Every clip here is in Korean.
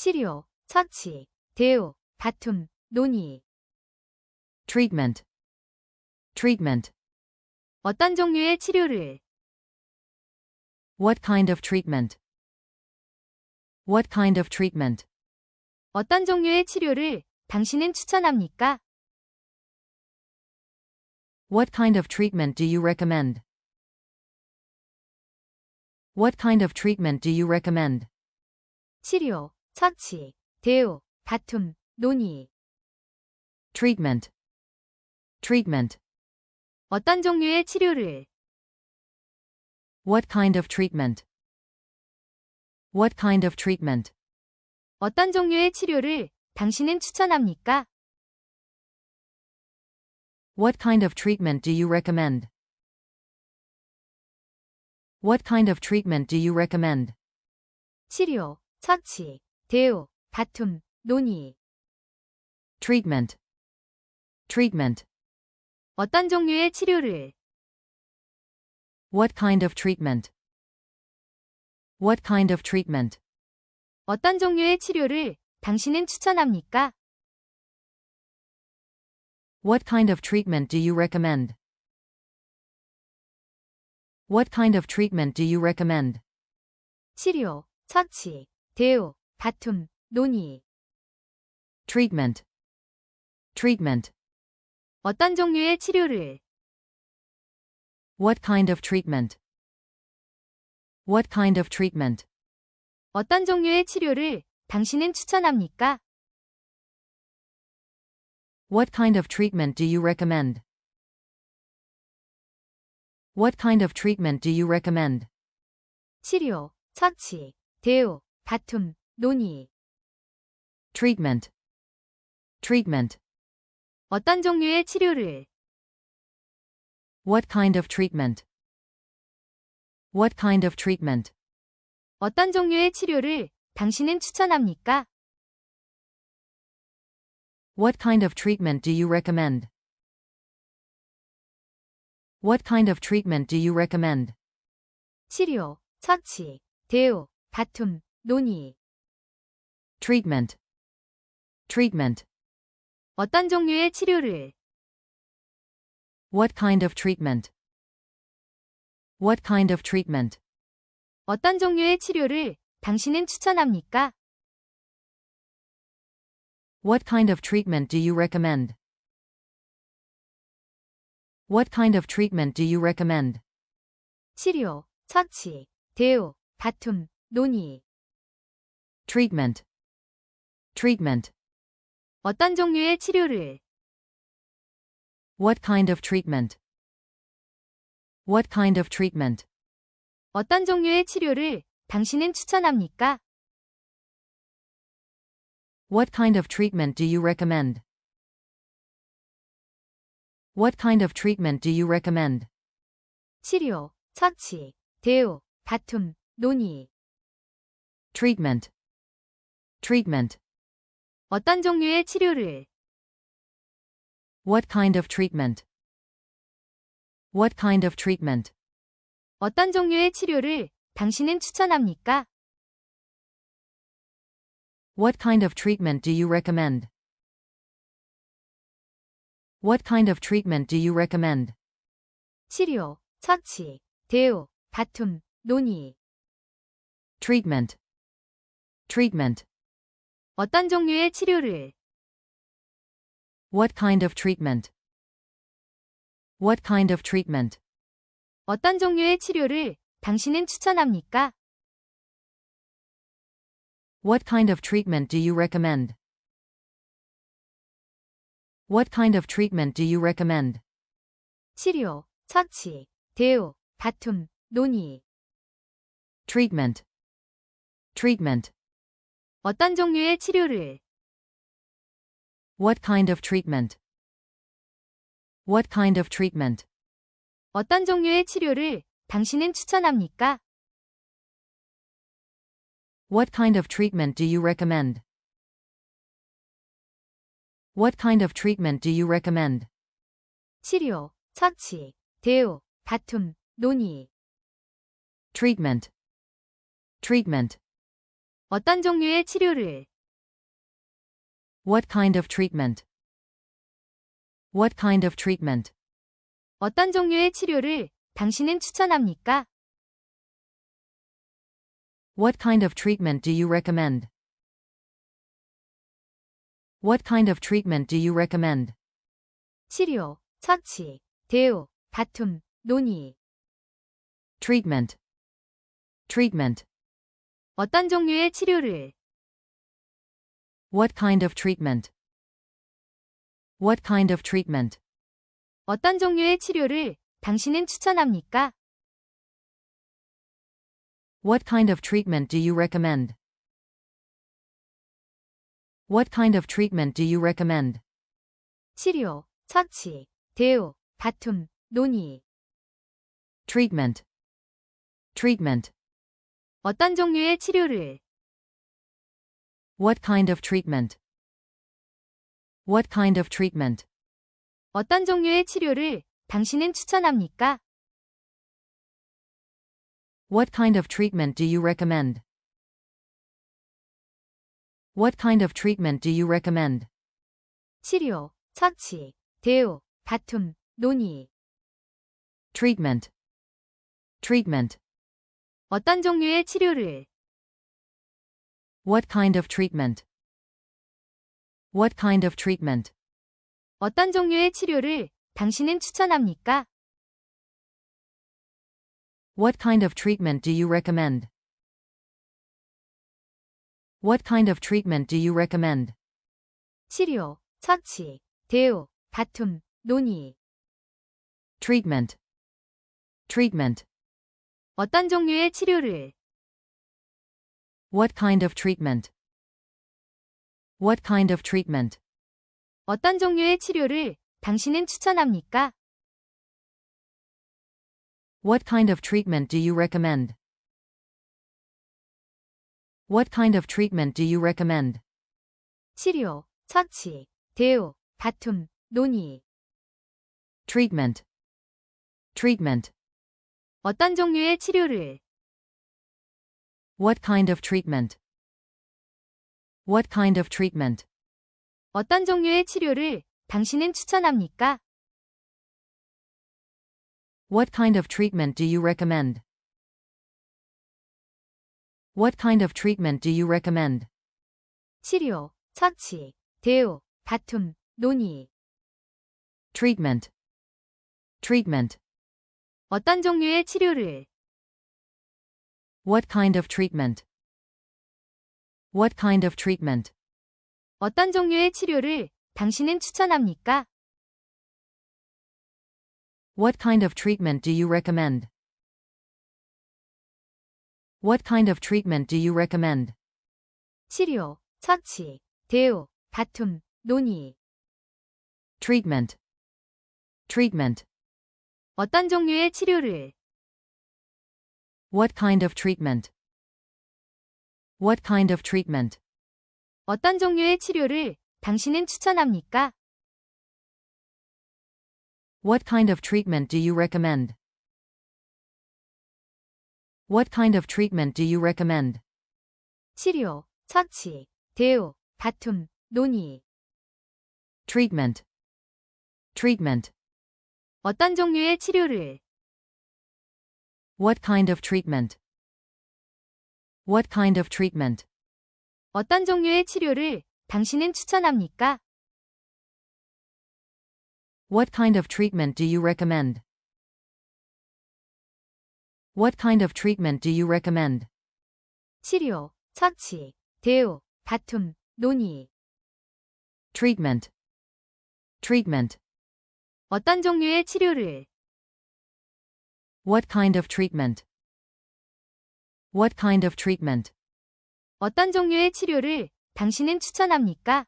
치료, 처치, 대우, 다툼, 논의. treatment, treatment, 어떤 종류의 치료를, what kind of treatment, what kind of treatment, 어떤 종류의 치료를 당신은 추천합니까? what kind of treatment do you recommend, what kind of treatment do you recommend, 치료, 처치, 대우, 다툼, 논의. treatment, treatment, 어떤 종류의 치료를, what kind of treatment, what kind of treatment, 어떤 종류의 치료를 당신은 추천합니까? what kind of treatment do you recommend, what kind of treatment do you recommend, 치료, 처치, 대우, 다툼, 논의. treatment, treatment, 어떤 종류의 치료를, what kind of treatment, what kind of treatment, 어떤 종류의 치료를 당신은 추천합니까? what kind of treatment do you recommend, what kind of treatment do you recommend, 치료, 처치, 대우, 다툼, 논의. treatment, treatment, 어떤 종류의 치료를, what kind of treatment, what kind of treatment, 어떤 종류의 치료를 당신은 추천합니까? what kind of treatment do you recommend, what kind of treatment do you recommend, 치료, 처치, 대우, 다툼, 논의. treatment, treatment, 어떤 종류의 치료를, what kind of treatment, what kind of treatment, 어떤 종류의 치료를 당신은 추천합니까? what kind of treatment do you recommend, what kind of treatment do you recommend, 치료, 처치, 대우, 다툼, 논의. Treatment, treatment, 어떤 종류의 치료를, what kind of treatment, what kind of treatment, 어떤 종류의 치료를 당신은 추천합니까? what kind of treatment do you recommend, what kind of treatment do you recommend, 치료, 처치, 대우, 다툼, 논의. treatment, treatment, 어떤 종류의 치료를, what kind of treatment, what kind of treatment, 어떤 종류의 치료를 당신은 추천합니까? what kind of treatment do you recommend, what kind of treatment do you recommend, 치료, 처치, 대우, 다툼, 논의. treatment, treatment, 어떤 종류의 치료를, what kind of treatment, what kind of treatment, 어떤 종류의 치료를 당신은 추천합니까? what kind of treatment do you recommend, what kind of treatment do you recommend, 치료, 처치, 대우, 다툼, 논의. treatment, treatment, 어떤 종류의 치료를, what kind of treatment, what kind of treatment, 어떤 종류의 치료를 당신은 추천합니까? what kind of treatment do you recommend, what kind of treatment do you recommend, 치료, 처치, 대우, 다툼, 논의. treatment, treatment, 어떤 종류의 치료를, what kind of treatment, what kind of treatment, 어떤 종류의 치료를 당신은 추천합니까? what kind of treatment do you recommend, what kind of treatment do you recommend, 치료, 처치, 대우, 다툼, 논의. treatment, treatment, 어떤 종류의 치료를, What kind of treatment? What kind of treatment? 어떤 종류의 치료를 당신은 추천합니까? What kind of treatment do you recommend? What kind of treatment do you recommend? 치료, 처치, 대우, 다툼, 논의. Treatment. Treatment. 어떤 종류의 치료를, What kind of treatment? What kind of treatment? 어떤 종류의 치료를 당신은 추천합니까? What kind of treatment do you recommend? What kind of treatment do you recommend? 치료, 처치, 대우, 다툼, 논의. Treatment. Treatment. 어떤 종류의 치료를, What kind of treatment? What kind of treatment? 어떤 종류의 치료를 당신은 추천합니까? What kind of treatment do you recommend? What kind of treatment do you recommend? 치료, 처치, 대우, 다툼, 논의. Treatment. Treatment. 어떤 종류의 치료를, What kind of treatment? What kind of treatment? 어떤 종류의 치료를 당신은 추천합니까? What kind of treatment do you recommend? What kind of treatment do you recommend? 치료, 처치, 대우, 다툼, 논의. Treatment. Treatment. 어떤 종류의 치료를, What kind of treatment? What kind of treatment? 어떤 종류의 치료를 당신은 추천합니까? What kind of treatment do you recommend? What kind of treatment do you recommend? 치료, 처치, 대우, 다툼, 논의. Treatment. Treatment. 어떤 종류의 치료를, What kind of treatment? What kind of treatment? 어떤 종류의 치료를 당신은 추천합니까? What kind of treatment do you recommend? What kind of treatment do you recommend? 치료, 처치, 대우, 다툼, 논의. Treatment. Treatment. 어떤 종류의 치료를, What kind of treatment? What kind of treatment? 어떤 종류의 치료를 당신은 추천합니까? What kind of treatment do you recommend? What kind of treatment do you recommend? 치료, 처치, 대우, 다툼, 논의. Treatment. Treatment. 어떤 종류의 치료를, What kind of treatment? What kind of treatment? 어떤 종류의 치료를 당신은 추천합니까? What kind of treatment do you recommend? What kind of treatment do you recommend? 치료, 처치, 대우, 다툼, 논의. Treatment. Treatment. 어떤 종류의 치료를, What kind of treatment? What kind of treatment? 어떤 종류의 치료를 당신은 추천합니까? What kind of treatment do you recommend? What kind of treatment do you recommend? 치료, 처치, 대우, 다툼, 논의. Treatment. Treatment. 어떤 종류의 치료를, What kind of treatment? What kind of treatment? 어떤 종류의 치료를 당신은 추천합니까?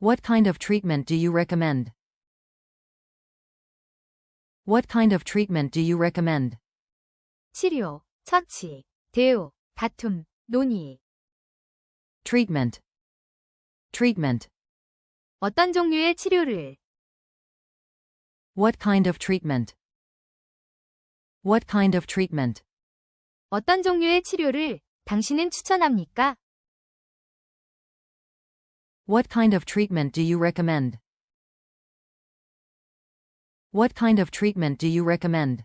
What kind of treatment do you recommend? What kind of treatment do you recommend? 치료, 처치, 대우, 다툼, 논의. Treatment. Treatment. 어떤 종류의 치료를, What kind of treatment? What kind of treatment? 어떤 종류의 치료를 당신은 추천합니까? What kind of treatment do you recommend? What kind of treatment do you recommend?